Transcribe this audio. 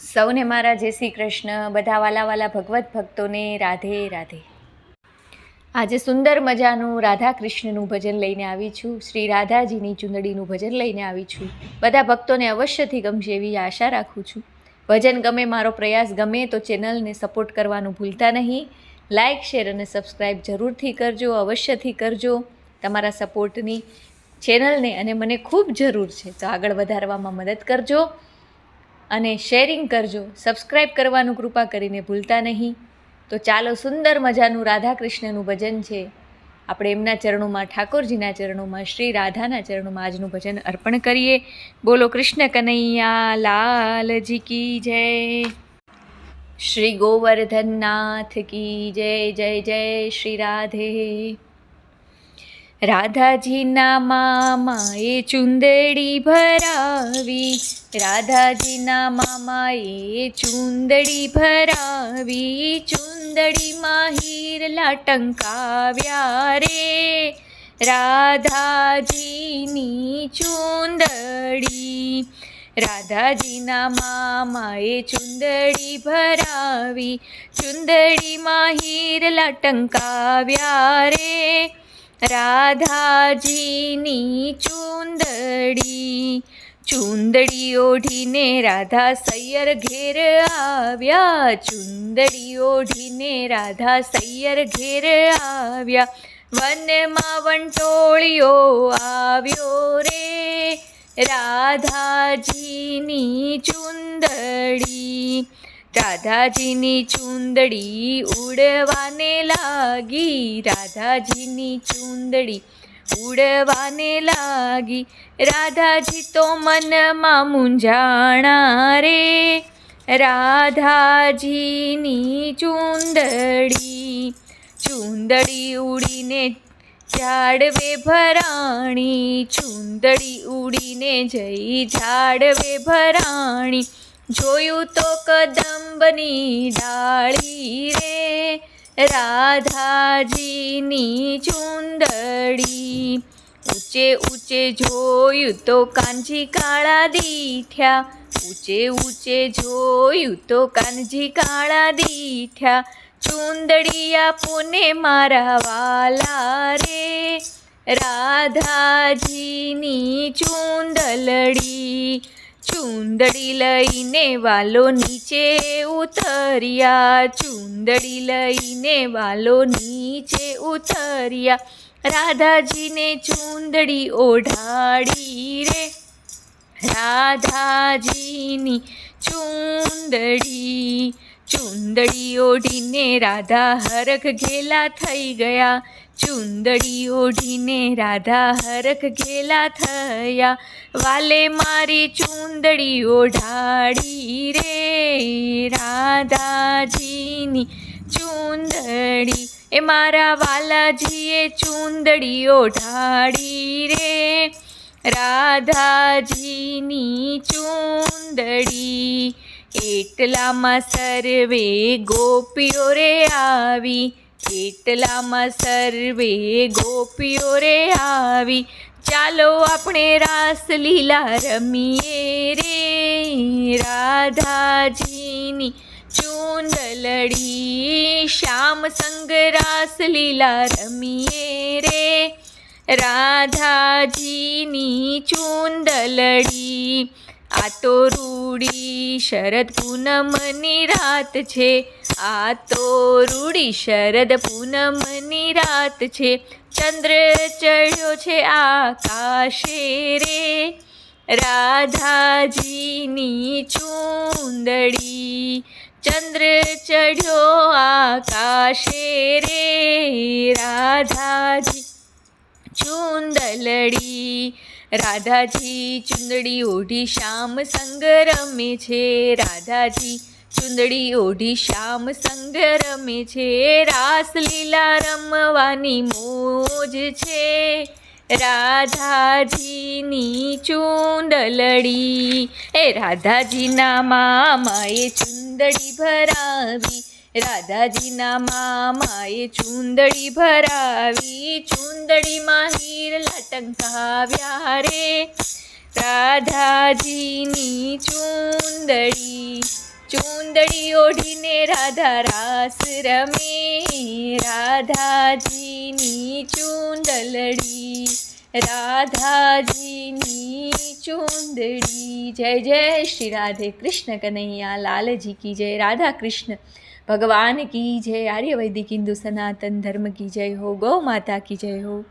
સૌને મારા જય શ્રી કૃષ્ણ. બધા વાલા વાલા ભગવત ભક્તોને રાધે રાધે. આજે સુંદર મજાનું રાધા કૃષ્ણનું ભજન લઈને આવી છું. શ્રી રાધાજીની ચુંદડીનું ભજન લઈને આવી છું. બધા ભક્તોને અવશ્યથી ગમશે એવી આશા રાખું છું. ભજન ગમે મારો પ્રયાસ ગમે તો ચેનલને સપોર્ટ કરવાનું ભૂલતા નહીં. લાઇક શેર અને સબસ્ક્રાઈબ જરૂરથી કરજો, અવશ્યથી કરજો. તમારા સપોર્ટની ચેનલને અને મને ખૂબ જરૂર છે. તો આગળ વધારવામાં મદદ કરજો. અને શેરિંગ કરજો. સબસ્ક્રાઈબ કરવાનું કૃપા કરીને ભૂલતા નહીં. તો ચાલો સુંદર મજાનું રાધા કૃષ્ણનું ભજન છે. આપણે એમના ચરણોમાં, ઠાકોરજીના ચરણોમાં, શ્રી રાધાના ચરણોમાં આજનું ભજન અર્પણ કરીએ. બોલો કૃષ્ણ કનૈયા, લાલજી કી જય. શ્રી ગોવર્ધનનાથ કી જય જય જય, શ્રી રાધે. રાધાજીના મામાએ ચુંદડી ભરાવી. રાધાજીના મામાએ ચુંદડી ભરાવી. ચુંદડીમાં હીરલા ટંકાવ્યા રે. રાધાજીની ચુંદડી. રાધાજીના મામાએ ચુંદડી ભરાવી. ચુંદડીમાં હીરલા ટંકાવ્યા રે. રાધાજીની ચુંદડી ચુંદડી ઓઢીને રાધા સૈયર ઘેર આવ્યા. ચુંદડી ઓઢીને રાધા સૈયર ઘેર આવ્યા. વનમાં વંટોળિયો આવ્યો રે. રાધાજીની ચુંદડી રાધાજીની ચુંદડી ઉડવાને લાગી, રાધાજીની ચુંદડી ઉડવાને લાગી. રાધાજી તો મનમાં મૂંઝાણા રે. રાધાજીની ચુંદડી ચુંદડી ઉડીને ઝાડવે ભરાણી, ચુંદડી ઉડીને જઈ ઝાડવે ભરાણી. જોયું તો કદંબની ડાળી રે, રાધાજીની ચુંદડી. ઊંચે ઊંચે જોયું તો કાનજી કાળા દીઠ્યા. ઊંચે ઊંચે જોયું તો કાનજી કાળા દીઠ્યા. ચુંદડી આપોને મારા વાલા રે, રાધાજીની ચુંદલડી. ચુંદડી લઈને વાલો નીચે ઉતર્યા. ચુંદડી લઈને વાલો નીચે ઉતર્યા. રાધાજીને ચુંદડી ઓઢાડી રે. રાધાજીની ચુંદડી ચુંદડી ઓઢીને રાધા હરખ ઘેલા થઈ ગયા. ચુંદડી ઓઢીને રાધા હરખ ઘેલા થયા. વાલે મારી ચુંદડી ઓઢાડી રે રાધાજીની ચુંદડી. એ મારા વાલાજીએ ચુંદડી ઓઢાડી રે રાધાજીની ચુંદડી. એટલામાં સર્વે ગોપીઓ રે આવી? એટલામાં સર્વે ગોપીઓ રે આવી? ચાલો આપણે રાસલીલા રમીએ રે. રાધાજીની ચુંદલડી શ્યામ સંગ રાસલીલા રમીએ રે. રાધાજીની ચુંદલડી આ તો રૂડી શરદ પૂનમની રાત છે. આ તો રૂડી શરદ પૂનમની રાત છે. ચંદ્ર ચડ્યો છે આકાશે રે. રાધાજીની ચૂંદડી ચંદ્ર ચડ્યો આકાશે રે. રાધાજી ચુંદલડી રાધાજી ચુંદડી ઓઢી શ્યામ સંગ રમે છે. રાધાજી ચુંદડી ઓઢી શ્યામ સંગ રમે છે રાસલીલા રમવાની મોજ છે. રાધાજીની ચુંદલડી. એ રાધાજીના મામાએ ચુંદડી ભરાવી. રાધાજીના મામાએ ચુંદડી ભરાવી. ચુંદડીમાં ટંકાવ્યા રે રાધાજીની ચુંદડી, ચૂંદડી ઓઢીને રાધા રાસ રમે. રાધાજીની ચૂંદલડી, રાધાજીની ચૂંદડી. જય જય શ્રી રાધે કૃષ્ણ કનૈયા, લાલજી કી જય, રાધા કૃષ્ણ. ભગવાન કી જય આર્ય વૈદિક હિન્દુ સનાતન ધર્મ કી જય હો, ગૌ માતા કી જય હો.